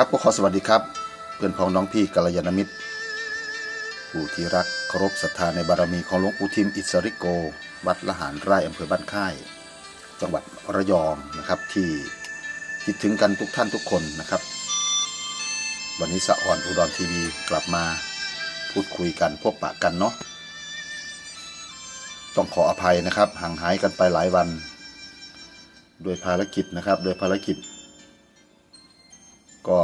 ครับก็ขอสวัสดีครับ เพื่อนพ้องน้องพี่กัลยาณมิตร ผู้ที่รักเคารพศรัทธาในบารมีของหลวงปู่ทิมอิสริโก วัดละหารไร่อำเภอบ้านค่าย จังหวัดระยองนะครับที่คิดถึงกันทุกท่านทุกคนนะครับ วันนี้สะออนอุดรทีวีกลับมาพูดคุยกันพบปะกันเนาะต้องขออภัยนะครับห่างหายกันไปหลายวัน โดยภารกิจนะครับ โดยภารกิจ ก็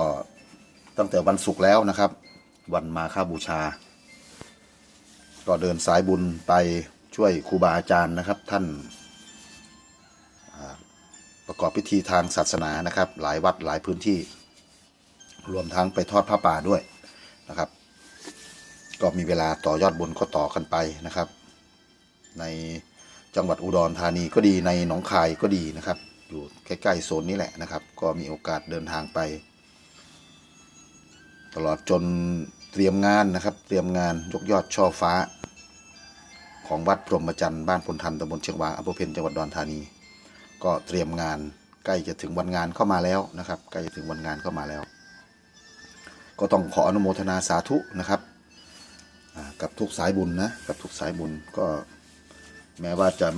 ตั้งแต่วันศุกร์แล้วนะครับ วันมาฆบูชา ก็เดินสายบุญไปช่วยครูบาอาจารย์นะครับ ท่านประกอบพิธีทางศาสนานะครับ หลายวัดหลายพื้นที่ รวมทั้งไปทอดผ้าป่าด้วยนะครับ ก็มีเวลาต่อยอดบุญก็ต่อกันไปนะครับ ในจังหวัดอุดรธานีก็ดีในหนองคายก็ดีนะครับ อยู่ใกล้ๆโซนนี้แหละนะครับ ก็มีโอกาสเดินทางไป ตลอดจนเตรียมงานนะครับ เตรียมงานยกยอดช่อฟ้า ของวัดพรหมจรรย์บ้านพลทันตำบลเชียงวางอำเภอเพนจังหวัดดอนธานี ก็เตรียมงานใกล้จะถึงวันงานเข้ามาแล้วนะครับ ใกล้จะถึงวันงานเข้ามาแล้ว ก็ต้องขออนุโมทนาสาธุนะครับกับทุกสายบุญนะกับทุกสายบุญก็แม้ว่าจะ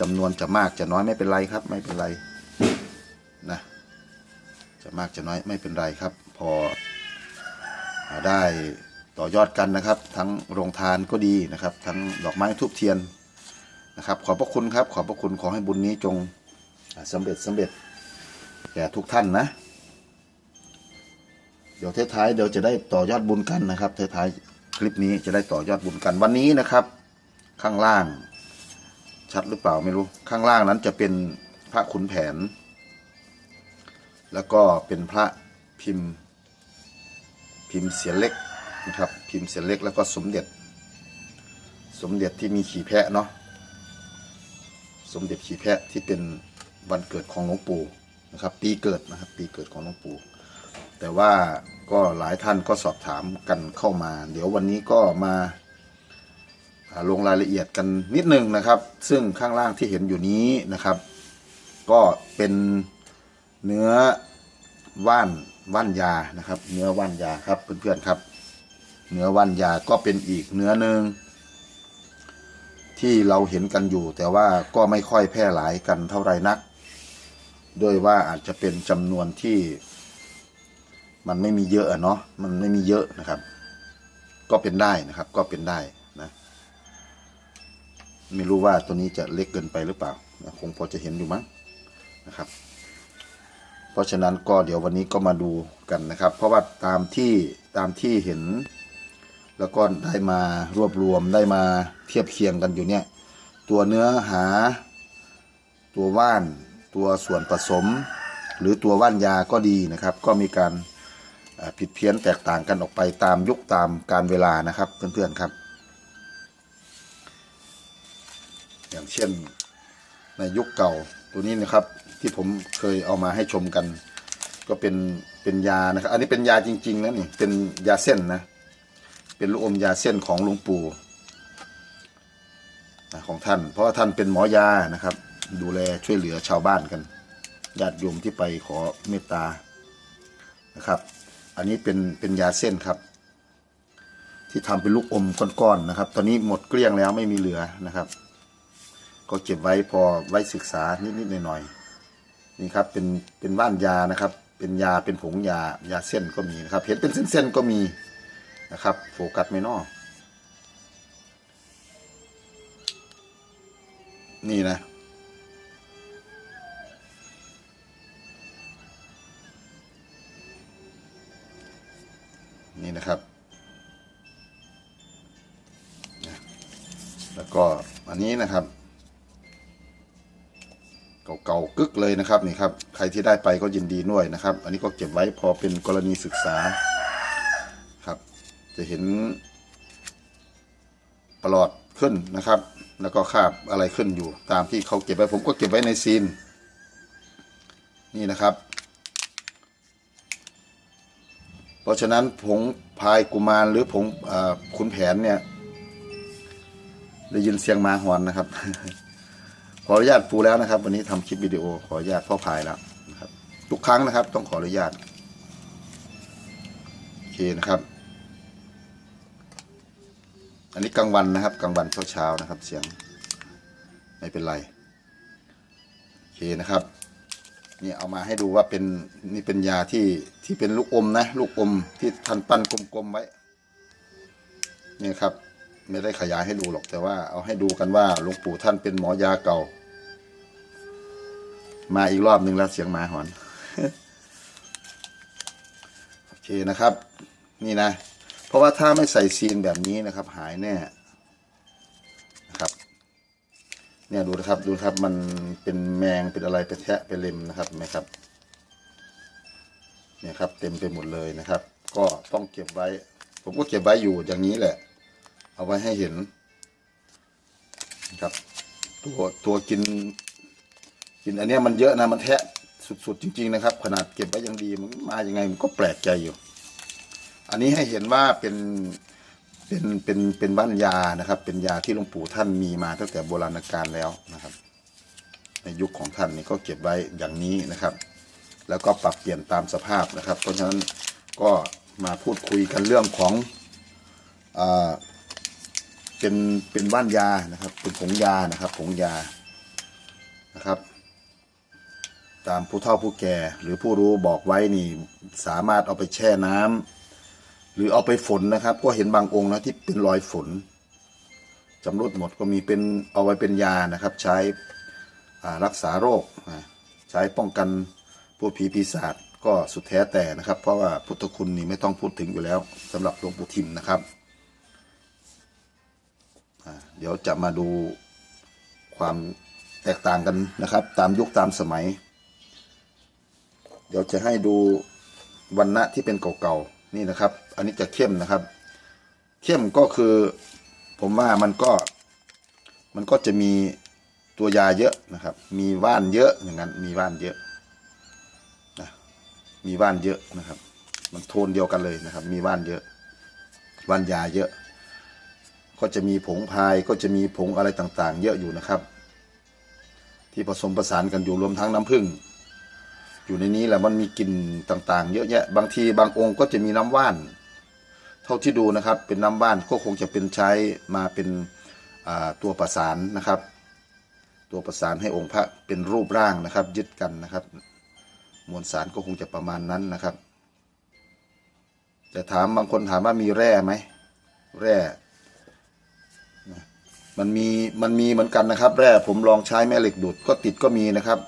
จำนวนจะมากจะน้อยไม่เป็นไรครับ ไม่เป็นไรนะจะมากจะน้อยไม่เป็นไรครับ พอ ได้ต่อยอดกันนะครับ ทั้งโรงทานก็ดีนะครับ ทั้งดอกไม้ทูบเทียนนะครับ ขอบพระคุณครับ ขอบพระคุณขอให้บุญนี้จงอ่าสำเร็จสำเร็จแก่ทุกท่านนะ เดี๋ยวท้ายๆเดี๋ยวจะได้ต่อยอดบุญกันนะครับท้ายๆคลิปนี้จะได้ต่อยอดบุญกันวันนี้นะครับ ข้างล่าง ชัดหรือเปล่าไม่รู้ข้างล่างนั้นจะเป็นพระขุนแผน แล้วก็เป็นพระพิมพ์ พิมพ์เสียนเล็กนะครับ พิมพ์เสียนเล็กแล้วก็สมเด็จ สมเด็จที่มีขี่แพะเนาะสมเด็จขี่แพะที่เป็นวันเกิดของหลวงปู่นะครับ ปีเกิดนะครับ ปีเกิดของหลวงปู่ แต่ว่าก็หลายท่านก็สอบถามกันเข้ามา เดี๋ยววันนี้ก็มาอ่าลงรายละเอียดกันนิดนึงนะครับ ซึ่งข้างล่างที่เห็นอยู่นี้นะครับ ก็เป็นเนื้อว่าน ว่านยานะครับ เนื้อว่านยาครับเพื่อนๆครับ เนื้อว่านยาก็เป็นอีกเนื้อหนึ่งที่เราเห็นกันอยู่ แต่ว่าก็ไม่ค่อยแพร่หลายกันเท่าไรนักโดยว่าอาจจะเป็นจำนวนที่ มันไม่มีเยอะเนาะมันไม่มีเยอะนะครับ ก็เป็นได้นะครับ ก็เป็นได้นะ ไม่รู้ว่าตัวนี้จะเล็กเกินไปหรือเปล่าคงพอจะเห็นอยู่มั้งนะครับ เพราะฉะนั้นก็เดี๋ยววันนี้ก็มาดูกันนะครับ เพราะว่าตามที่ตามที่เห็น แล้วก็ได้มารวบรวมได้มาเทียบเคียงกันอยู่เนี่ยตัวเนื้อหา ตัวว่าน ตัวส่วนผสม หรือตัวว่านยาก็ดีนะครับ ก็มีการผิดเพี้ยนแตกต่างกันออกไปตามยุคตามการเวลานะครับเพื่อนๆครับ อย่างเช่นในยุคเก่าตัวนี้นะครับ ที่ผมเคยเอามาให้ชมกัน ก็เป็นเป็นยานะครับ อันนี้เป็นยาจริงๆนะนี่เป็นยาเส้นนะ เป็นลูกอมยาเส้นของหลวงปู่ของท่าน เพราะว่าท่านเป็นหมอยานะครับ ดูแลช่วยเหลือชาวบ้านกันญาติโยมที่ไปขอเมตตานะครับ อันนี้เป็นเป็นยาเส้นครับ ที่ทำเป็นลูกอมก้อนๆนะครับ ตอนนี้หมดเกลี้ยงแล้วไม่มีเหลือนะครับ ก็เก็บไว้พอไว้ศึกษานิดๆหน่อยๆ นี่ครับเป็นเป็นว่านยานะครับ เป็นยาเป็นผงยายาเส้นก็มีนะครับ เห็นเป็นเส้นๆก็มีนะครับ โฟกัสไม่นอนี่นะ นี่นะครับ แล้วก็อันนี้นะครับ เก่าๆกึกเลยนะครับนี่ครับใครที่ได้ไปก็ยินดีด้วยนะครับ อันนี้ก็เก็บไว้พอเป็นกรณีศึกษาครับ จะเห็นประหลอดขึ้นนะครับ แล้วก็คาบอะไรขึ้นอยู่ ตามที่เขาเก็บไว้ผมก็เก็บไว้ในซีน นี่นะครับ เพราะฉะนั้นผงพายกุมารหรือผงอ่าขุนแผนเนี่ย ได้ยินเสียงหมาหอนนะครับ ออนุญาตปูแล้วนะครับ วันนี้ทำคลิปวิดีโอขออนุญาตพ่อพายแล้วนะครับทุกครั้งนะครับ ต้องขออนุญาตโอเคนะครับ อันนี้กลางวันนะครับกลางวันเช้าๆนะครับ เสียงไม่เป็นไรโอเคนะครับนี่เอามาให้ดูว่าเป็นนี่เป็นยาที่ที่เป็นลูกอมนะ ลูกอมที่ท่านปั้นกลมๆไว้นี่ครับ ไม่ได้ขยายให้ดูหรอกแต่ว่าเอาให้ดูกันว่าหลวงปู่ท่านเป็นหมอยาเก่า มาอีกรอบหนึ่งแล้วเสียงหมาหอน โอเคนะครับ นี่นะ เพราะว่าถ้าไม่ใส่ซีนแบบนี้นะครับ หายแน่นะครับ เนี่ยดูนะครับดูครับมันเป็นแมงเป็นอะไรเป็นแทะเป็นเล็มนะครับนไหมครับ เนี่ยครับ เต็มไปหมดเลยนะครับ ก็ต้องเก็บไว้ ผมก็เก็บไว้อยู่อย่างนี้แหละ เอาไว้ให้เห็นนะครับ ตัวตัวกิน กินอันนี้มันเยอะนะมันแทะสุดๆจริง ๆนะครับ ขนาดเก็บไว้ยังดีมันมายังไงมันก็แปลกใจอยู่ อันนี้ให้เห็นว่าเป็นเป็นเป็นเป็นบ้านยานะครับ เป็นยาที่หลวงปู่ท่านมีมาตั้งแต่โบราณกาลแล้วนะครับ ในยุคของท่านนี่ก็เก็บไว้อย่างนี้นะครับ แล้วก็ปรับเปลี่ยนตามสภาพนะครับ เพราะฉะนั้นก็มาพูดคุยกันเรื่องของอ่าเป็นเป็นบ้านยานะครับ เป็นผงยานะครับ ผงยานะครับ ตามผู้เฒ่าผู้แก่ หรือผู้รู้บอกไว้นี่สามารถเอาไปแช่น้ำหรือเอาไปฝนนะครับ ก็เห็นบางองค์นะที่เป็นรอยฝนจำรุดหมดก็มีเป็นเอาไว้เป็นยานะครับ ใช้รักษาโรคใช้ป้องกันผู้ผีปีศาจก็สุดแท้แต่นะครับ เพราะว่าพุทธคุณนี่ไม่ต้องพูดถึงอยู่แล้วสำหรับหลวงปู่ทิมนะครับเดี๋ยวจะมาดูความแตกต่างกันนะครับ ตามยุคตามสมัย เดี๋ยวจะให้ดูวันณะที่เป็นเก่าๆนี่นะครับ อันนี้จะเข้มนะครับ เข้มก็คือผมว่ามันก็มันก็จะมีตัวยาเยอะนะครับ มีว่านเยอะอย่างนั้น มีว่านเยอะนะมีว่านเยอะนะครับ มันโทนเดียวกันเลยนะครับ มีว่านเยอะว่านยาเยอะ ก็จะมีผงพายก็จะมีผงอะไรต่างๆ เยอะอยู่นะครับ ที่ผสมประสานกันอยู่รวมทั้งน้ำผึ้ง อยู่ในนี้แหละมันมีกลิ่นต่างๆ เยอะแยะ บางทีบางองค์ก็จะมีน้ำว่าน เท่าที่ดูนะครับ เป็นน้ำว่านก็คงจะเป็นใช้มาเป็นตัวประสานนะครับ ตัวประสานให้องค์พระเป็นรูปร่างนะครับ ยึดกันนะครับ มวลสารก็คงจะประมาณนั้นนะครับแต่ถามบางคนถามว่ามีแร่ไหมแร่มันมีมันมีเหมือนกันนะครับ แร่ผมลองใช้แม่เหล็กดูดก็ติดก็มีนะครับ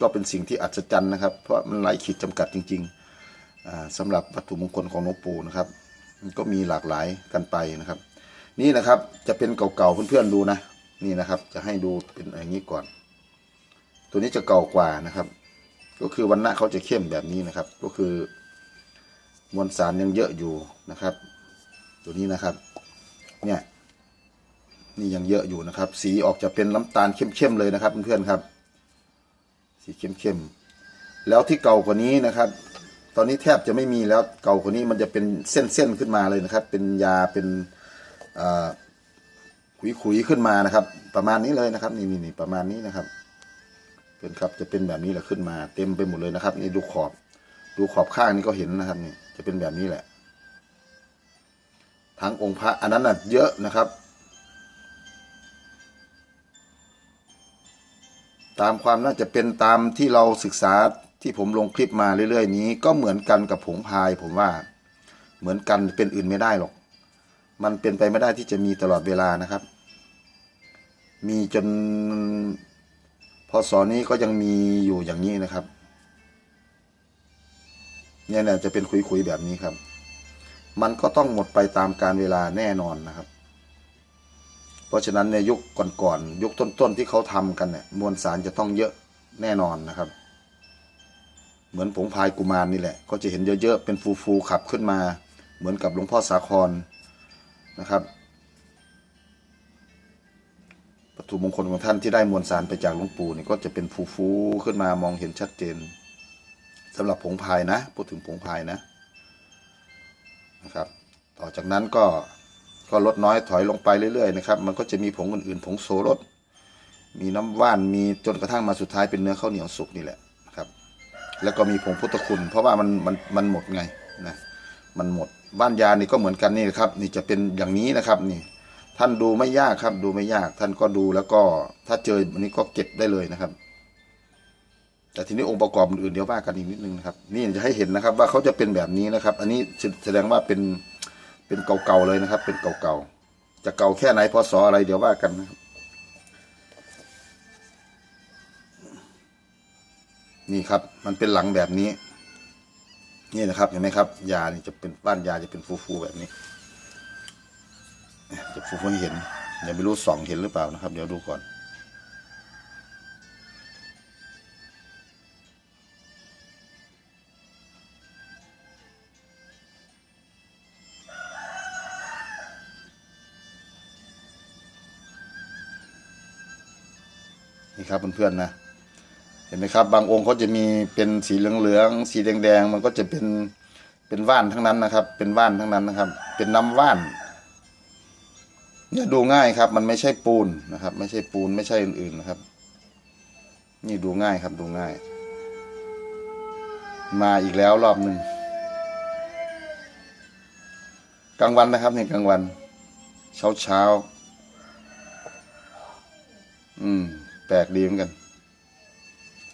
ก็เป็นสิ่งที่อัศจรรย์นะครับ เพราะมันไร้ขีดจำกัดจริงๆอ่าสำหรับวัตถุมงคลของหลวงปู่นะครับมันก็มีหลากหลายกันไปนะครับ นี่นะครับจะเป็นเก่าๆเพื่อนๆดูนะ นี่นะครับ จะให้ดูเป็นอย่างนี้ก่อน ตัวนี้จะเก่ากว่านะครับ ก็คือวันหน้าเขาจะเข้มแบบนี้นะครับ ก็คือมวลสารยังเยอะอยู่นะครับ ตัวนี้นะครับ เนี่ยนี่ยังเยอะอยู่นะครับ สีออกจะเป็นน้ำตาลเข้มๆเลยนะครับเพื่อนๆครับ สีเข้มๆแล้วที่เก่ากว่านี้นะครับ ตอนนี้แทบจะไม่มีแล้วเก่ากว่านี้มันจะเป็นเส้นๆขึ้นมาเลยนะครับ เป็นยาเป็นขุยๆขึ้นมานะครับ ประมาณนี้เลยนะครับนี่นี่นประมาณนี้นะครับเป็นครับจะเป็นแบบนี้แหละขึ้นมา เต็มไปหมดเลยนะครับ นี่ดูขอบ ดูขอบข้างนี่ก็เห็นนะครับนี่จะเป็นแบบนี้แหละ ทั้งองค์พระอันนั้นน่ะเยอะนะครับ ตามความน่าจะเป็นตามที่เราศึกษาที่ผมลงคลิปมาเรื่อยๆ นี้ ก็เหมือนกันกับผงพาย ผมว่า เหมือนกันเป็นอื่นไม่ได้หรอก มันเป็นไปไม่ได้ที่จะมีตลอดเวลานะครับ มีจนพศนี้ก็ยังมีอยู่อย่างนี้นะครับเนี่ยเนี่ยจะเป็นคุยๆแบบนี้ครับ มันก็ต้องหมดไปตามการเวลาแน่นอนนะครับ เพราะฉะนั้นในยุคก่อนๆยุคต้นๆที่เขาทำกันเนี่ยมวลสารจะต้องเยอะแน่นอนนะครับ เหมือนผงพายกุมารนี่แหละ ก็จะเห็นเยอะๆเป็นฟูๆขับขึ้นมา เหมือนกับหลวงพ่อสาครนะครับวัตถุมงคลของท่านที่ได้มวลสารไปจากหลวงปู่นี่ก็จะเป็นฟูๆขึ้นมามองเห็นชัดเจนสำหรับผงพายนะพูดถึงผงพายนะนะครับ ต่อจากนั้นก็ ก็ลดน้อยถอยลงไปเรื่อยๆนะครับ มันก็จะมีผงอื่นๆ ผงโซรสมีน้ำว่านมีจนกระทั่งมาสุดท้ายเป็นเนื้อข้าวเหนียวสุกนี่แหละครับ แล้วก็มีผงพุทธคุณ เพราะว่ามันมันมันหมดไงนะมันหมดบ้านยานี่ก็เหมือนกันนี่นะครับนี่จะเป็นอย่างนี้นะครับนี่ท่านดูไม่ยากครับ ดูไม่ยากท่านก็ดูแล้วก็ถ้าเจออันนี้ก็เก็บได้เลยนะครับ แต่ทีนี้องค์ประกอบอื่นเดี๋ยวว่ากันอีกนิดนึงนะครับ นี่จะให้เห็นนะครับ ว่าเขาจะเป็นแบบนี้นะครับ อันนี้แสดงว่าเป็น เป็นเก่าๆเลยนะครับ เป็นเก่าๆจะเก่าแค่ไหนพศอะไรเดี๋ยวว่ากันนะครับ นี่ครับ มันเป็นหลังแบบนี้ นี่นะครับเห็นไหมครับ ยานี่จะเป็นบ้านยาจะเป็นฟูๆแบบนี้จะฟูๆเห็นเดี๋ยวไม่รู้ส่องเห็นหรือเปล่านะครับ เดี๋ยวดูก่อน นี่ครับเพื่อนๆนะเห็นไหมครับ บางองค์เขาจะมีเป็นสีเหลืองๆสีแดงๆมันก็จะเป็นเป็นว่านทั้งนั้นนะครับ เป็นว่านทั้งนั้นนะครับ เป็นน้ำว่านเนี่ยดูง่ายครับ มันไม่ใช่ปูนนะครับ ไม่ใช่ปูนไม่ใช่อื่นๆนะครับ นี่ดูง่ายครับดูง่าย มาอีกแล้วรอบหนึ่งกลางวันนะครับเนี่ยกลางวัน เช้าเช้าอืม แปลกดีเหมือนกัน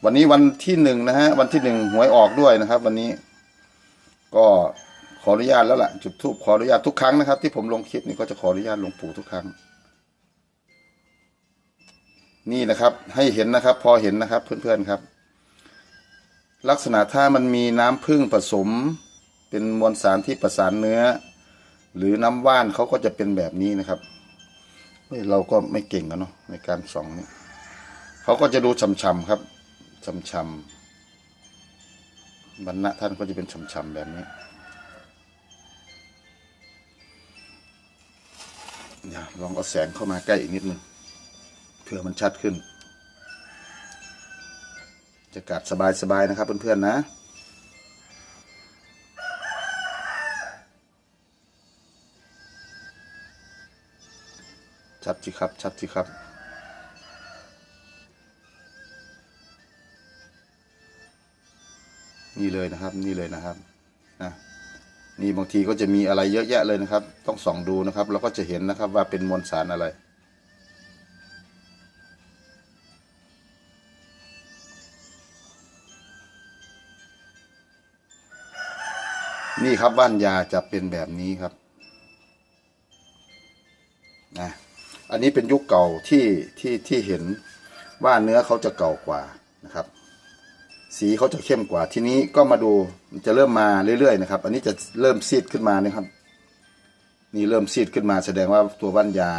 วันนี้วันที่หนึ่งนะฮะ วันที่หนึ่งหวยออกด้วยนะครับ วันนี้ ก็ขออนุญาตแล้วล่ะ จุดทูบขออนุญาตทุกครั้งนะครับ ที่ผมลงคลิปนี้ก็จะขออนุญาตหลวงปู่ทุกครั้ง นี่นะครับ ให้เห็นนะครับ พอเห็นนะครับ เพื่อนๆครับ ลักษณะถ้ามันมีน้ำผึ้งผสม เป็นมวลสารที่ประสานเนื้อ หรือน้ำว่านเขาก็จะเป็นแบบนี้นะครับเฮ้ยเราก็ไม่เก่งกันเนาะในการส่องเนี่ย เขาก็จะดูช่ำๆครับช่ำๆบรรณะท่านก็จะเป็นช่ำๆแบบนี้เดี๋ยลองเอาแสงเข้ามาใกล้อีกนิดนึงเพื่อมันชัดขึ้น จะกัดสบายๆนะครับเพื่อนๆนะชัดสิครับ ชัดสิครับ นี่เลยนะครับ นี่เลยนะครับนะนี่บางทีก็จะมีอะไรเยอะแยะเลยนะครับ ต้องส่องดูนะครับ เราก็จะเห็นนะครับว่าเป็นมวลสารอะไร นี่ครับบ้านยาจะเป็นแบบนี้ครับนะอันนี้เป็นยุคเก่าที่ที่ที่เห็นว่าเนื้อเขาจะเก่ากว่านะครับ สีเขาจะเข้มกว่า ทีนี้ก็มาดูมันจะเริ่มมาเรื่อยๆนะครับ อันนี้จะเริ่มซีดขึ้นมานะครับ นี่เริ่มซีดขึ้นมาแสดงว่าตัวว่านยา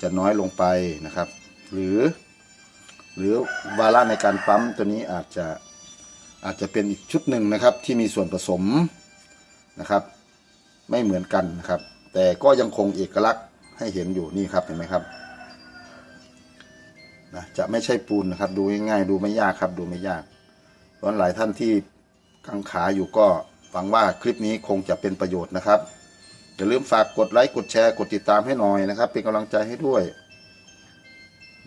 จะน้อยลงไปนะครับ หรือ หรือวาระในการปั๊มตัวนี้อาจจะอาจจะเป็นอีกชุดหนึ่งนะครับ ที่มีส่วนผสมนะครับ ไม่เหมือนกันนะครับ แต่ก็ยังคงเอกลักษณ์ให้เห็นอยู่นี่ครับเห็นไหมครับนะจะไม่ใช่ปูนนะครับ ดูง่ายๆดูไม่ยากครับ ดูไม่ยาก เพราะหลายท่านที่กังขาอยู่ก็หวังว่าคลิปนี้คงจะเป็นประโยชน์นะครับอย่าลืมฝากกดไลค์กดแชร์กดติดตามให้หน่อยนะครับ เป็นกำลังใจให้ด้วย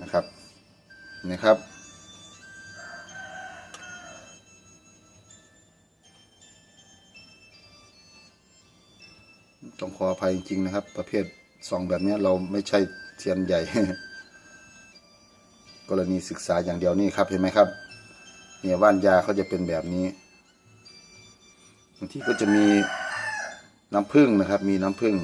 นะครับนะครับ ต้องขออภัยจริงๆนะครับ ประเภทส่องแบบนี้เราไม่ใช่เทียนใหญ่ กรณีศึกษาอย่างเดียวนี่ครับเห็นไหมครับ เนี่ยว่านยาเขาจะเป็นแบบนี้บางทีก็จะมีน้ำผึ้งนะครับ มีน้ำผึ้ง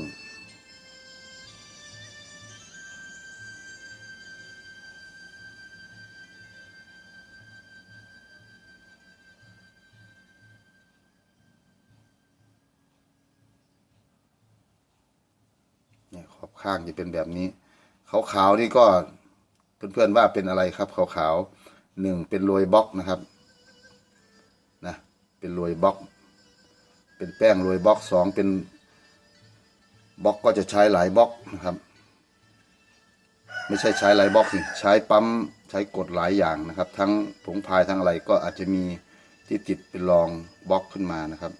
เนี่ยขอบข้างจะเป็นแบบนี้ขาวๆนี่ก็เพื่อนๆว่าเป็นอะไรครับขาวๆ หนึ่งเป็นโรยบล็อกนะครับนะเป็นโรยบล็อก เป็นแป้งโรยบล็อกสองเป็นบล็อกก็จะใช้หลายบล็อกนะครับ ไม่ใช่ใช้หลายบล็อกสิใช้ปั๊มใช้กดหลายอย่างนะครับ ทั้งผงพายทั้งอะไรก็อาจจะมีที่ติดเป็นรองบล็อกขึ้นมานะครับ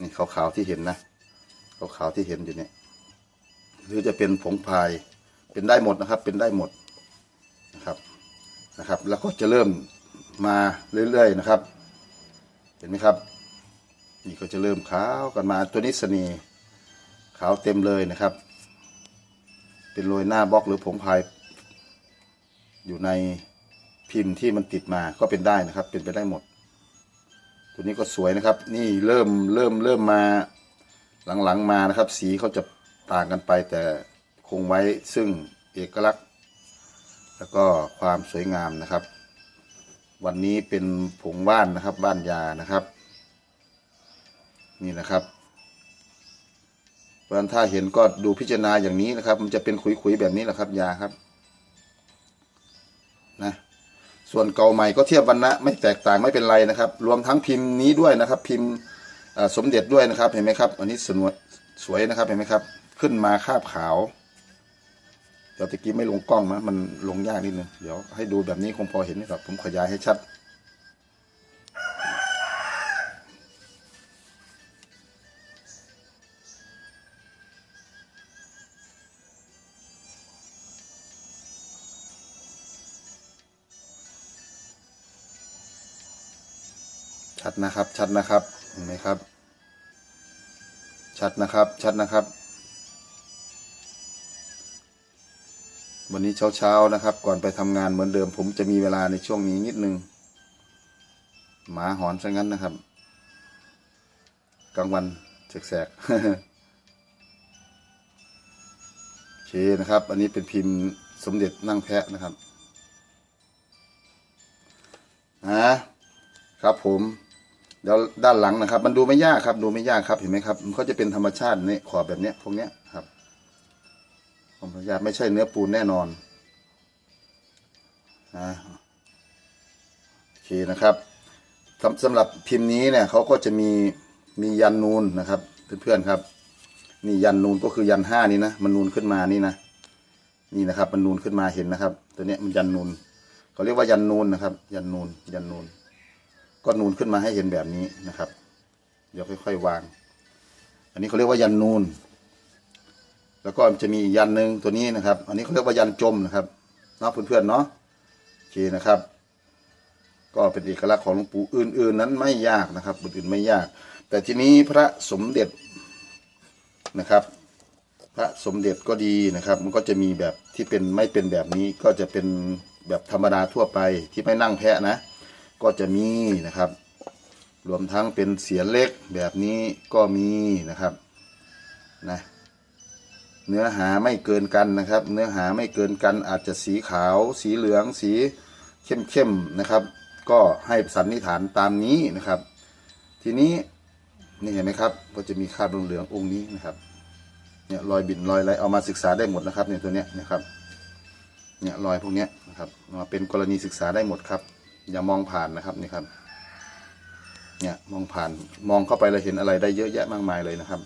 นี่ขาวๆที่เห็นนะขาวๆที่เห็นอยู่เนี่ยหรือจะเป็นผงพายเป็นได้หมดนะครับ เป็นได้หมด นะครับ แล้วก็จะเริ่มมาเรื่อยๆนะครับ เห็นไหมครับ นี่ก็จะเริ่มขาวกันมาตัวนี้สน่ห์ขาวเต็มเลยนะครับ เป็นโรยหน้าบล็อกหรือผงพายอยู่ในพิมพ์ที่มันติดมาก็เป็นได้นะครับ เป็นไปได้หมด ตัวนี้ก็สวยนะครับ นี่เริ่มเริ่มเริ่มมาหลังๆมานะครับ สีเขาจะต่างกันไปแต่คงไว้ซึ่งเอกลักษณ์ แล้วก็ความสวยงามนะครับ วันนี้เป็นผงว่านนะครับว่านยานะครับ นี่นะครับเพราะฉะนั้นถ้าเห็นก็ดูพิจารณาอย่างนี้นะครับ มันจะเป็นขุยๆแบบนี้แหละครับ ยาครับนะส่วนเก่าใหม่ก็เทียบวันนะไม่แตกต่างไม่เป็นไรนะครับ รวมทั้งพิมพ์นี้ด้วยนะครับ พิมพ์สมเด็จด้วยนะครับเห็นไหมครับ อันนี้สวยสวยนะครับเห็นไหมครับ ขึ้นมาคาบขาว เดี๋ยวตะกี้ไม่ลงกล้องนะมันลงยากนิดนึงเดี๋ยวให้ดูแบบนี้คงพอเห็นนะครับ ผมขยายให้ชัด ชัดนะครับ ชัดนะครับเห็นไหมครับ ชัดนะครับ ชัดนะครับ วันนี้เช้าๆนะครับ ก่อนไปทำงานเหมือนเดิม ผมจะมีเวลาในช่วงนี้นิดนึงหมาหอนซะงั้นนะครับ กลางวันแสกๆโอเคนะครับ อันนี้เป็นพิมพ์สมเด็จนั่งแพะนะครับนะครับผมเดี๋ยวด้านหลังนะครับ มันดูไม่ยากครับ ดูไม่ยากครับเห็นไหมครับมันก็จะเป็นธรรมชาติเนี่ยขอบแบบเนี้ยพวกเนี้ยครับ ขออนุญาไม่ใช่เนื้อปูนแน่นอนนะโอเคนะครับสำสำหรับพิมพ์นี้เนี่ยเขาก็จะมีมียันนูนนะครับเพื่อนๆครับ นี่ยันนูนก็คือยันห้านี่นะมันนูนขึ้นมานี่นะนี่นะครับ มันนูนขึ้นมาเห็นนะครับ ตัวเนี้ยมันยันนูนเขาเรียกว่ายันนูนนะครับ ยันนูนยันนูนก็นูนขึ้นมาให้เห็นแบบนี้นะครับ เดี๋ยวค่อย ๆ วาง อันนี้เขาเรียกว่ายันนูน แล้วก็จะมียันหนึ่งตัวนี้นะครับ อันนี้เขาเรียกว่ายันจมนะครับเนาะเพื่อนๆเนาะโอเคนะครับ ก็เป็นเอกลักษณ์ของหลวงปู่อื่น ๆ นั้นไม่ยากนะครับอื่นๆไม่ยาก แต่ทีนี้พระสมเด็จนะครับ พระสมเด็จก็ดีนะครับ มันก็จะมีแบบที่เป็นไม่เป็นแบบนี้ก็จะเป็นแบบธรรมดาทั่วไปที่ไม่นั่งแพะนะ ก็จะมีนะครับ รวมทั้งเป็นเสียนเล็กแบบนี้ก็มีนะครับนะ เนื้อหาไม่เกินกันนะครับ เนื้อหาไม่เกินกัน อาจจะสีขาว สีเหลือง สีเข้มๆนะครับ ก็ให้สันนิษฐานตามนี้นะครับ ทีนี้นี่เห็นไหมครับ ก็จะมีคราบเหลืององค์นี้นะครับเนี่ยรอยบินรอยอะไรเอามาศึกษาได้หมดนะครับเนี่ยตัวเนี้ยนะครับเนี่ยรอยพวกเนี้ยนะครับมาเป็นกรณีศึกษาได้หมดครับ อย่ามองผ่านนะครับนี่ครับเนี่ยมองผ่านมองเข้าไปเราเห็นอะไรได้เยอะแยะมากมายเลยนะครับ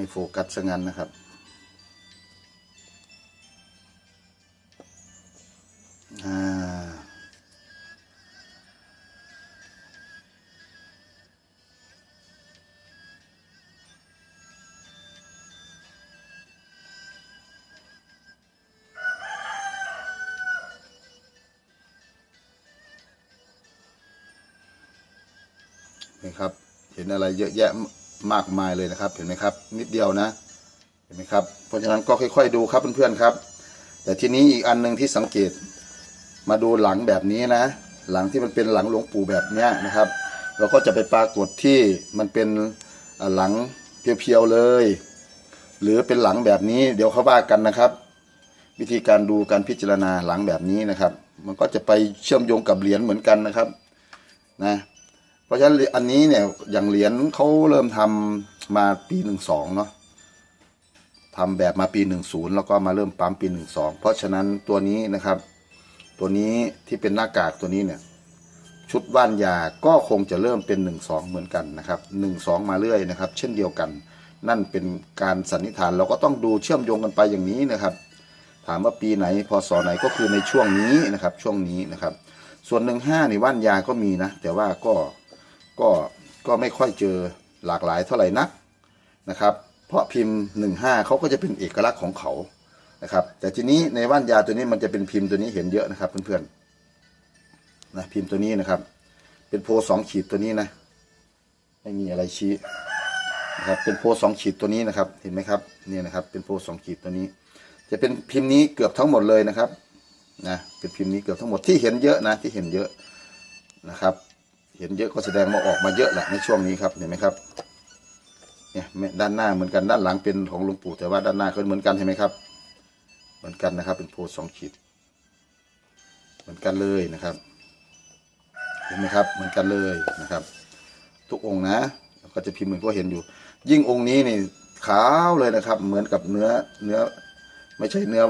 ไม่โฟกัสซะงั้นนะครับ อ่า นี่ครับ เห็นอะไรเยอะแยะ มากมายเลยนะครับ เห็นไหมครับ นิดเดียวนะ เห็นไหมครับ เพราะฉะนั้นก็ค่อย ๆ ดูครับเพื่อนๆครับ แต่ทีนี้อีกอันหนึ่งที่สังเกต มาดูหลังแบบนี้นะ หลังที่มันเป็นหลังหลวงปู่แบบเนี้ยนะครับ เราก็จะไปปรากฏที่มันเป็นหลังเพียวๆเลย หรือเป็นหลังแบบนี้ เดี๋ยวเขาว่ากันนะครับ วิธีการดูการพิจารณาหลังแบบนี้นะครับ มันก็จะไปเชื่อมโยงกับเหรียญเหมือนกันนะครับ นะ เพราะฉะนั้นอันนี้เนี่ยอย่างเหรียญเขาเริ่มทำมาปีหนึ่งสองเนาะทำแบบมาปีหนึ่งศูนย์แล้วก็มาเริ่มปั๊มปีหนึ่งสองเพราะฉะนั้นตัวนี้นะครับ ตัวนี้ที่เป็นหน้ากากตัวนี้เนี่ย ชุดว่านยาก็คงจะเริ่มเป็นหนึ่งสองเหมือนกันนะครับหนึ่งสองมาเรื่อยนะครับ เช่นเดียวกัน นั่นเป็นการสันนิษฐานเราก็ต้องดูเชื่อมโยงกันไปอย่างนี้นะครับ ถามว่าปีไหนพศไหนก็คือในช่วงนี้นะครับ ช่วงนี้นะครับ ส่วนหนึ่งห้าในว่านยาก็มีนะ แต่ว่าก็ ก็ก็ไม่ค่อยเจอหลากหลายเท่าไหร่นักนะครับ เพราะพิมพ์ 15เขาก็จะเป็นเอกลักษณ์ของเขานะครับ แต่ทีนี้ในว่านยาตัวนี้มันจะเป็นพิมพ์ตัวนี้เห็นเยอะนะครับเพื่อนๆนะพิมพ์ตัวนี้นะครับ เป็นโพสองขีดตัวนี้นะไม่มีอะไรชี้นะครับเป็นโพสองขีดตัวนี้นะครับเห็นไหมครับเนี่ยนะครับ เป็นโพสองขีดตัวนี้ จะเป็นพิมพ์นี้เกือบทั้งหมดเลยนะครับนะเป็นพิมพ์นี้เกือบทั้งหมดที่เห็นเยอะนะที่เห็นเยอะนะครับ เห็นเยอะก็แสดงว่าออกมาเยอะแหละในช่วงนี้ครับเห็นไหมครับเนี่ยด้านหน้าเหมือนกันด้านหลังเป็นของหลวงปู่แต่ว่าด้านหน้าก็เหมือนกันเห็นไหมครับ เหมือนกันนะครับ เป็นโพสองขีด เหมือนกันเลยนะครับ เห็นไหมครับ เหมือนกันเลยนะครับ ทุกองค์นะก็จะพิมพ์เหมือนก็เห็นอยู่ ยิ่งองค์นี้นี่ขาวเลยนะครับ เหมือนกับเนื้อเนื้อ ไม่ใช่เนื้อ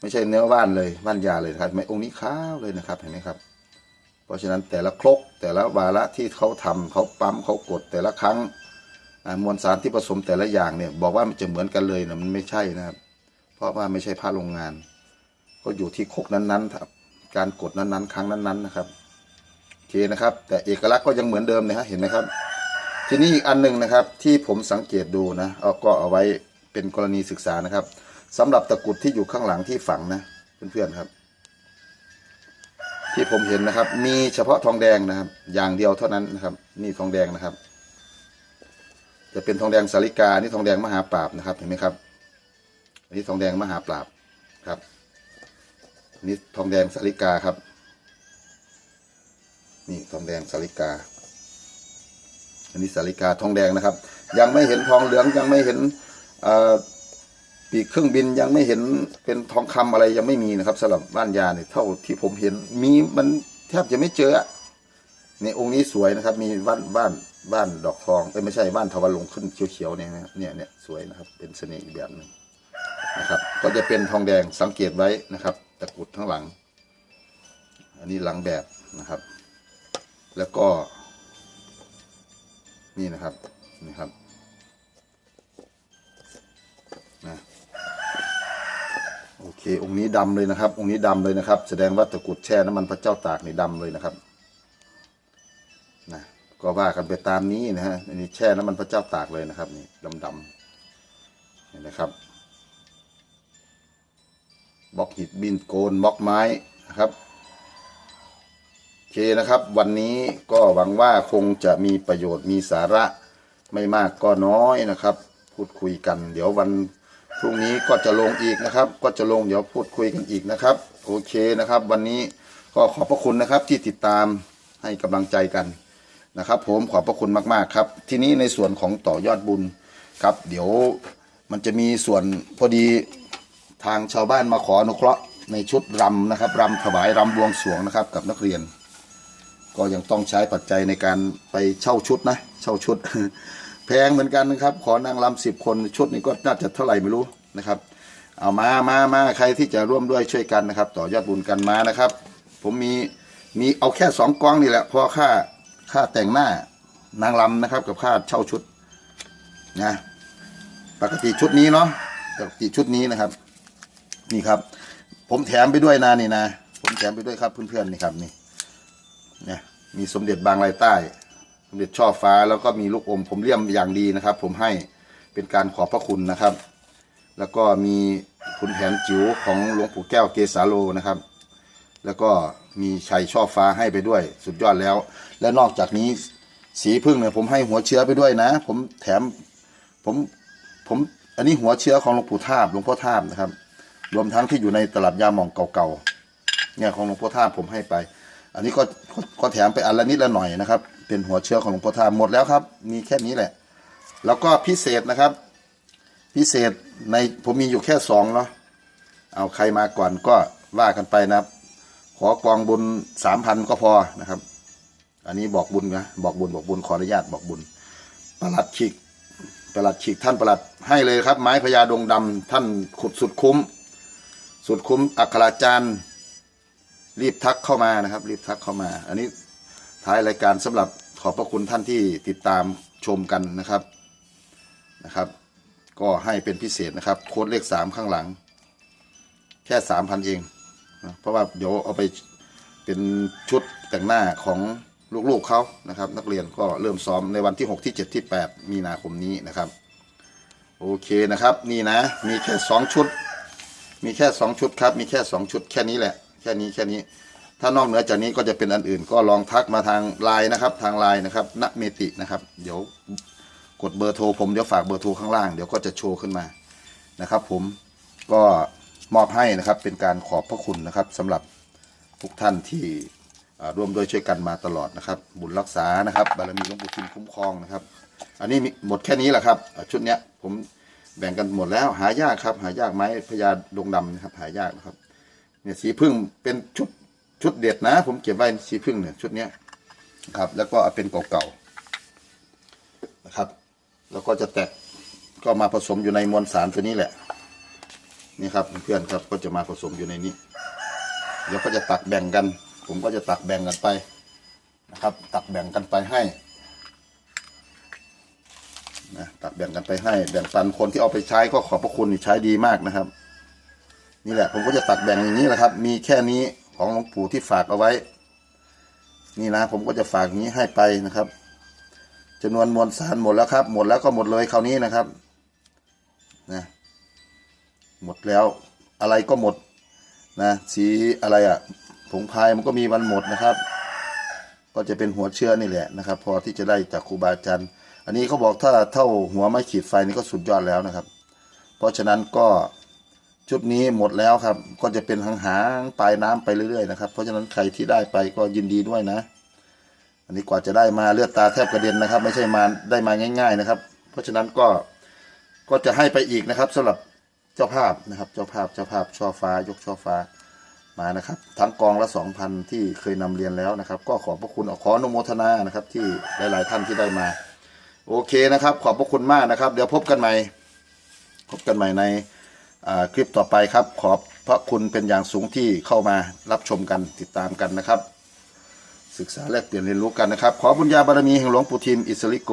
ไม่ใช่เนื้อว่านเลยว่านยาเลยครับไม่องค์นี้ขาวเลยนะครับเห็นไหมครับ เพราะฉะนั้นแต่ละครกแต่ละวาระที่เขาทำเขาปั๊มเขากดแต่ละครั้งมวลสารที่ผสมแต่ละอย่างเนี่ยบอกว่ามันจะเหมือนกันเลยนะมันไม่ใช่นะครับ เพราะว่าไม่ใช่ผ้าโรงงาน ก็อยู่ที่ครกนั้นๆครับการกดนั้นๆ ครั้งนั้นๆนะครับโอเคนะครับ แต่เอกลักษณ์ก็ยังเหมือนเดิมนะฮะเห็นไหมครับ ทีนี้อีกอันหนึ่งนะครับที่ผมสังเกตดูนะเอาก็เอาไว้เป็นกรณีศึกษานะครับสำหรับตะกุดที่อยู่ข้างหลังที่ฝังนะเพื่อนๆครับ ที่ผมเห็นนะครับ มีเฉพาะทองแดงนะครับ อย่างเดียวเท่านั้นนะครับ นี่ทองแดงนะครับ จะเป็นทองแดงสาลิกา นี่ทองแดงมหาปราบนะครับ เห็นไหมครับอันนี้ทองแดงมหาปราบครับอันนี้ทองแดงสาลิกาครับ นี่ทองแดงสาลิกา อันนี้สาลิกาทองแดงนะครับ ยังไม่เห็นทองเหลืองยังไม่เห็นเอ่อ ปีกเครื่องบินยังไม่เห็นเป็นทองคำอะไรยังไม่มีนะครับสำหรับบ้านยาเนี่ยเท่าที่ผมเห็นมีมันแทบจะไม่เจอในองค์นี้สวยนะครับ มีบ้านบ้านบ้านดอกทองเอ้ไม่ใช่บ้านทวารลงขึ้นเขียวๆเนี่ยนะเนี่ยเนี่ยสวยนะครับ เป็นเสน่ห์อีกแบบหนึ่งนะครับ ก็จะเป็นทองแดงสังเกตไว้นะครับ ตะกุดทั้างหลัง อันนี้หลังแบบนะครับ แล้วก็ นี่นะครับนี่ครับ โอเค องค์นี้ดำเลยนะครับ องค์นี้ดำเลยนะครับ แสดงว่าตะกุดแช่น้ำมันพระเจ้าตากนี่ดำเลยนะครับนะก็ว่ากันไปตามนี้นะฮะอันนี้แช่น้ำมันพระเจ้าตากเลยนะครับ นี่ดำๆเห็นไหมครับบล็อกหิดบินโกนบล็อกไม้นะครับโอเคนะครับ วันนี้ก็หวังว่าคงจะมีประโยชน์มีสาระไม่มากก็น้อยนะครับ พูดคุยกัน เดี๋ยววัน พรุ่งนี้ก็จะลงอีกนะครับ ก็จะลงเดี๋ยวพูดคุยกันอีกนะครับ โอเคนะครับ วันนี้ก็ขอบพระคุณนะครับที่ติดตามให้กำลังใจกันนะครับ ผมขอบพระคุณมากๆครับ ทีนี้ในส่วนของต่อยอดบุญครับ เดี๋ยวมันจะมีส่วนพอดีทางชาวบ้านมาขออนุเคราะห์ในชุดรำนะครับรำถวายรำบวงสรวงนะครับ กับนักเรียน ก็ยังต้องใช้ปัจจัยในการไปเช่าชุดนะ เช่าชุด แพงเหมือนกันนะครับ ขอนางรำสิบคนชุดนี้ก็น่าจะเท่าไหร่ไม่รู้นะครับ เอามามามาใครที่จะร่วมด้วยช่วยกันนะครับ ต่อยอดบุญกันมานะครับ ผมมีมีเอาแค่สองกองนี่แหละพอค่าค่าแต่งหน้านางรำนะครับ กับค่าเช่าชุดนะปกติชุดนี้เนาะปกติชุดนี้นะครับ นี่ครับ ผมแถมไปด้วยนะนี่นะ ผมแถมไปด้วยครับเพื่อนๆนี่ครับนี่เนี่ยมีสมเด็จบางรายใต้ สมเด็จช่อฟ้าแล้วก็มีลูกอมผมเลี่ยมอย่างดีนะครับ ผมให้เป็นการขอบพระคุณนะครับ แล้วก็มีคุณแผนจิ๋วของหลวงปู่แก้วเกสาโลนะครับ แล้วก็มีชัยช่อฟ้าให้ไปด้วย สุดยอดแล้ว และนอกจากนี้สีพึ่งเนี่ยผมให้หัวเชื้อไปด้วยนะ ผมแถมผมผมอันนี้หัวเชื้อของหลวงปู่ทาบหลวงพ่อทาบนะครับ รวมทั้งที่อยู่ในตลับยาหมองเก่าๆเนี่ยของหลวงพ่อทาบผมให้ไป อันนี้ก็ก็แถมไปอันละนิดละหน่อยนะครับ เป็นหัวเชื้อของหลวงพ่อทาบหมดแล้วครับ มีแค่นี้แหละ แล้วก็พิเศษนะครับ พิเศษในผมมีอยู่แค่สองเนาะเอาใครมาก่อนก็ว่ากันไปนะครับ ขอกองบุญสามพันก็พอนะครับ อันนี้บอกบุญนะบอกบุญบอกบุญขออนุญาตบอกบุญประหลัดขีกประหลัดขีกท่านประหลัดให้เลยครับ ไม้พญาดงดำท่านขุดสุดคุ้ม สุดคุ้มอัคราจารย์ รีบทักเข้ามานะครับ รีบทักเข้ามา อันนี้ ท้ายรายการสำหรับขอบพระคุณท่านที่ติดตามชมกันนะครับนะครับ ก็ให้เป็นพิเศษนะครับ โค้ดเลขสามข้างหลัง แค่สามพันเองนะเพราะว่าเดี๋ยวเอาไปเป็นชุดแต่งหน้าของลูกๆเขานะครับ นักเรียนก็เริ่มซ้อมในวันที่ 6 ที่ 7 ที่ 8 มีนาคมนี้นะครับ โอเคนะครับ นี่นะ มีแค่สองชุด มีแค่สองชุดครับ มีแค่สองชุดแค่นี้แหละ แค่นี้แค่นี้ ถ้านอกเหนือจากนี้ก็จะเป็นอันอื่น ก็ลองทักมาทางไลน์นะครับ ทางไลน์นะครับณเมตินะครับ เดี๋ยวกดเบอร์โทรผมเดี๋ยวฝากเบอร์โทรข้างล่างเดี๋ยวก็จะโชว์ขึ้นมานะครับ ผมก็มอบให้นะครับเป็นการขอบพระคุณนะครับสำหรับทุกท่านที่ร่วมด้วยช่วยกันมาตลอดนะครับ บุญรักษานะครับ บารมีหลวงปู่ทิมคุ้มครองนะครับ อันนี้หมดแค่นี้แหละครับชุดเนี้ยผมแบ่งกันหมดแล้วหายากครับ หายากไหมพญาดงดำนะครับหายากนะครับเนี่ยสีพึ่งเป็นชุด ชุดเด็ดนะ ผมเก็บไว้สีพึ่งเนี่ยชุดเนี้ยครับ แล้วก็เอาเป็นเก่าๆนะครับ แล้วก็จะแตกก็มาผสมอยู่ในมวลสารตัวนี้แหละ นี่ครับเพื่อนครับก็จะมาผสมอยู่ในนี้เดี๋ยวก็จะตักแบ่งกัน ผมก็จะตักแบ่งกันไปนะครับ ตักแบ่งกันไปให้นะตักแบ่งกันไปให้ แบ่งปันคนที่เอาไปใช้ก็ขอบพระคุณใช้ดีมากนะครับ นี่แหละ ผมก็จะตักแบ่งอย่างนี้แหละครับ มีแค่นี้ ของหลวงปู่ที่ฝากเอาไว้ นี่นะผมก็จะฝากอย่างนี้ให้ไปนะครับจำนวนมวลสารหมดแล้วครับ หมดแล้วก็หมดเลยคราวนี้นะครับนะหมดแล้วอะไรก็หมดนะสีอะไรอะ่ะผงพายมันก็มีวันหมดนะครับ ก็จะเป็นหัวเชื้อนี่แหละนะครับ พอที่จะได้จากครูบาอาจารย์อันนี้เขาบอกถ้าเท่าหัวไม้ขีดไฟนี่ก็สุดยอดแล้วนะครับ เพราะฉะนั้นก็ ชุดนี้หมดแล้วครับ ก็จะเป็นหางหางปลายน้ำไปเรื่อยๆนะครับเพราะฉะนั้นใครที่ได้ไปก็ยินดีด้วยนะ อันนี้กว่าจะได้มาเลือดตาแทบกระเด็นนะครับ ไม่ใช่มาได้มาง่าย ๆนะครับ เพราะฉะนั้นก็ก็จะให้ไปอีกนะครับสำหรับเจ้าภาพนะครับ เจ้าภาพเจ้าภาพช่อฟ้ายกช่อฟ้ามานะครับ ทั้งกองละสองพันที่เคยนำเรียนแล้วนะครับ ก็ขอบพระคุณขออนุโมทนานะครับ ที่หลายๆท่านที่ได้มา โอเคนะครับ ขอบพระคุณมากนะครับ เดี๋ยวพบกันใหม่ พบกันใหม่ใน คลิปต่อไปครับ ขอบพระคุณเป็นอย่างสูงที่เข้ามารับชมกันติดตามกันนะครับ ศึกษาแลกเปลี่ยนเรียนรู้กันนะครับ ขอบุญญาบารมีแห่งหลวงปู่ทิมอิสริโก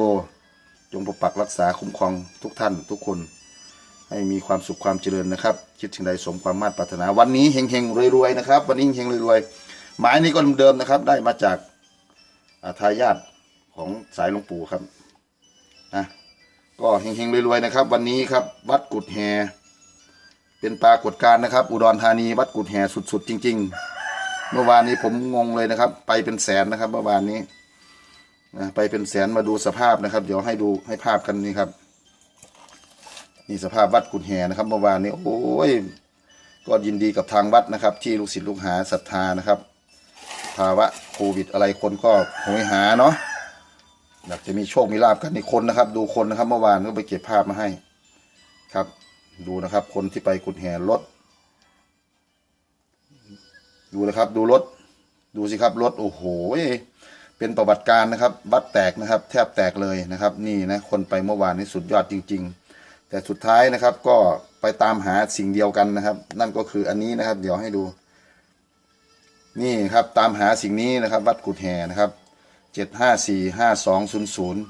จงปกปักรักษาคุ้มครองทุกท่านทุกคน ให้มีความสุขความเจริญนะครับคิดถึงใดสมความมาตรปรารถนา วันนี้เฮงเฮงๆรวยๆนะครับ วันนี้เฮงๆรวยๆหมายนี้ก็เดิมนะครับ ได้มาจากอาทายาทของสายหลวงปู่ครับนะก็เฮงๆรวยๆนะครับ วันนี้ครับ วัดกุดแฮ เป็นปรากฏการณ์นะครับ อุดรธานีวัดกุดแห่สุดๆ จริง ๆ เมื่อวานนี้ผมงงเลยนะครับ ไปเป็นแสนนะครับ เมื่อวานนี้นะไปเป็นแสนมาดูสภาพนะครับ เดี๋ยวให้ดูให้ภาพกันนี่ครับนี่สภาพวัดกุดแห่นะครับเมื่อวานนี้โอ้ยก็ยินดีกับทางวัดนะครับ ที่ลูกศิษย์ลูกหาศรัทธานะครับ ภาวะโควิดอะไรคนก็หยหาเนาะอยากจะมีโชคมีลาบกันในคนนะครับ ดูคนนะครับ เมื่อวานก็ไปเก็บภาพมาให้ครับ ดูนะครับ คนที่ไปกุดแห่รถ ดูนะครับ ดูรถ ดูสิครับรถโอ้โหเป็นประวัติการนะครับบัดแตกนะครับ แทบแตกเลยนะครับ นี่นะคนไปเมื่อวานนี้สุดยอดจริง ๆ แต่สุดท้ายนะครับ ก็ไปตามหาสิ่งเดียวกันนะครับ นั่นก็คืออันนี้นะครับ เดี๋ยวให้ดู นี่ครับตามหาสิ่งนี้นะครับ วัดกุดแห่นะครับเจ็ดห้าสี่ห้าสองศูนย์ศูนย์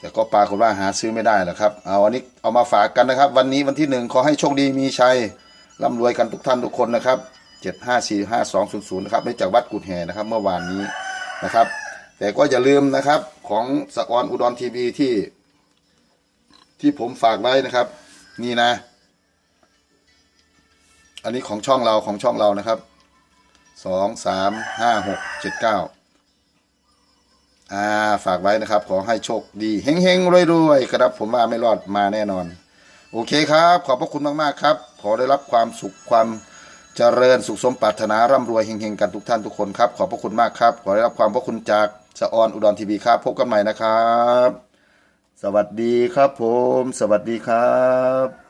แต่ก็ปรากฏว่าหาซื้อไม่ได้แหละครับ เอาอันนี้เอามาฝากกันนะครับ วันนี้วันที่หนึ่งขอให้โชคดีมีชัยร่ำรวยกันทุกท่านทุกคนนะครับเจ็ดห้าสี่ห้าสองศูนย์ศูนย์นะครับได้จากวัดกุดแห่นะครับ เมื่อวานนี้นะครับ แต่ก็อย่าลืมนะครับของสกอรอุดรทีวีที่ ที่ผมฝากไว้นะครับ นี่นะ อันนี้ของช่องเราของช่องเรานะครับสองสามห้าหกเจ็ดเก้า อ่าฝากไว้นะครับ ขอให้โชคดีเฮงๆรวยๆครับผมว่าไม่รอดมาแน่นอน โอเคครับ ขอบพระคุณมากๆครับ ขอได้รับความสุขความเจริญสุขสมปรารถนาร่ำรวยเฮงๆกันทุกท่านทุกคนครับขอบพระคุณมากครับ ขอได้รับความพระคุณจากสะออนอุดรทีวีครับ พบกันใหม่นะครับ สวัสดีครับผม สวัสดีครับ